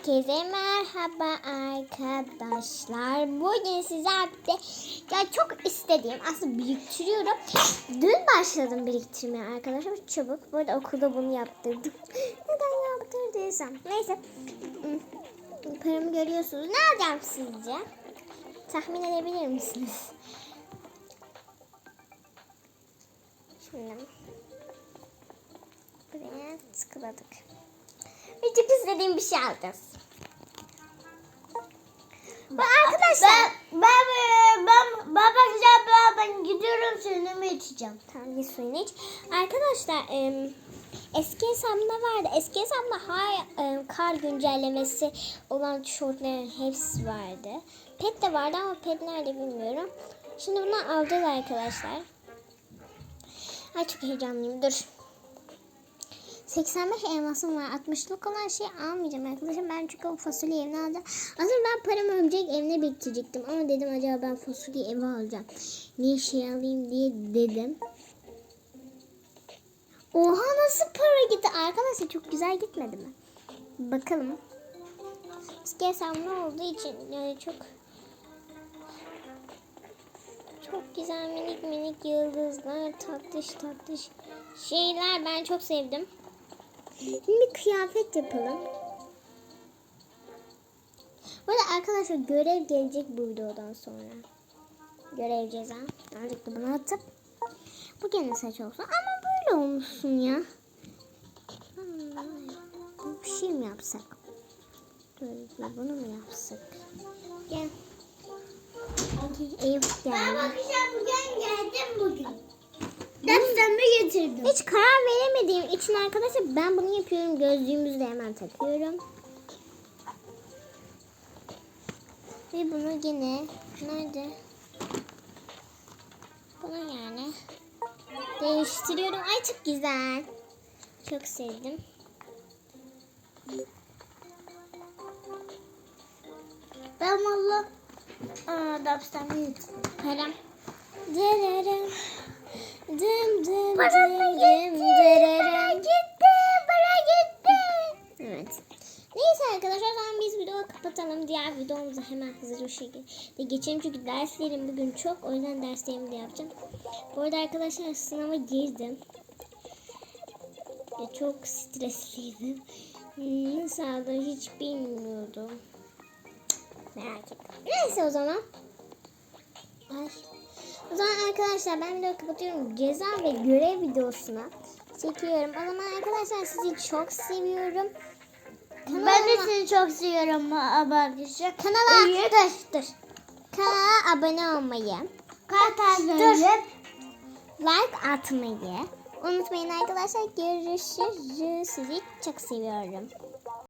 Herkese merhaba arkadaşlar. Bugün sizlerle ya çok istediğim aslında biriktiriyorum. Dün başladım biriktirmeye arkadaşlar. Çabuk. Bu arada okulda bunu yaptırdım. Neden yaptırdıysam. Neyse. Paramı görüyorsunuz. Ne alacağım sizce? Tahmin edebilir misiniz? Şimdi buraya tıkladık. Ve çok istediğim bir şey alacağız. Bu arkadaşlar. Ben ben ben ben bakacağım ben, ben gidiyorum suyumu içeceğim. Tamam git suyunu iç. Arkadaşlar em, eski hesabımda vardı. Eski hesabımda hay, em, kar güncellemesi olan tişörtlerin hepsi vardı. Pet de vardı ama pet nerede bilmiyorum. Şimdi bunu alacağız arkadaşlar. Ay çok heyecanlıyım. Dur. 85 elmasım var. 60'lık olan şey almayacağım arkadaşlar. Ben çünkü o fasulye evine alacağım. Aslında ben paramı ömecek evine biriktirecektim. Ama dedim acaba ben fasulye eve alacağım. Niye şey alayım diye dedim. Oha nasıl para gitti? Arkadaşlar çok güzel gitmedi mi? Bakalım. Hesabım olduğu için yani çok çok güzel minik minik yıldızlar, tatlış tatlış şeyler ben çok sevdim. Şimdi kıyafet yapalım. Bu arada arkadaşlar görev gelecek bu videodan sonra. Görev ceza. Artık da bunu atıp bu gene saç olsun. Ama böyle olmuşsun ya. Hmm, Bir şey mi yapsak? Dur, bunu mu yapsak? Gel. Eyüp Ben geldi. bakacağım bugün geldim bugün. Derslerimi getirdim. Hiç karar veremediğim için arkadaşlar ben bunu yapıyorum. Gözlüğümüzü de hemen takıyorum. Ve bunu yine nerede? Bunu yani değiştiriyorum. Ay çok güzel. Çok sevdim. Ben valla Aa, derslerimi getirdim. Param. Dırırım. Dım dım Param dım dım dırırım. gitti, para gitti. Evet. Neyse arkadaşlar zaman biz videoyu kapatalım. Diğer videomuza hemen hızlı bir şekilde geçelim. Çünkü derslerim bugün çok. O yüzden derslerimi de yapacağım. Bu arada arkadaşlar sınava girdim. Ve çok stresliydim. Hmm, Nasıl aldım hiç bilmiyordum. Merak ettim. Neyse o zaman. O zaman arkadaşlar ben videoyu kapatıyorum. Ceza ve görev videosuna çekiyorum. O zaman arkadaşlar sizi çok seviyorum. Ben de Kanalıma- seni çok seviyorum arkadaşlar. Kanala İyi. dur dur. Kanala abone olmayı, Kartazları. like atmayı unutmayın arkadaşlar. Görüşürüz. Sizi çok seviyorum.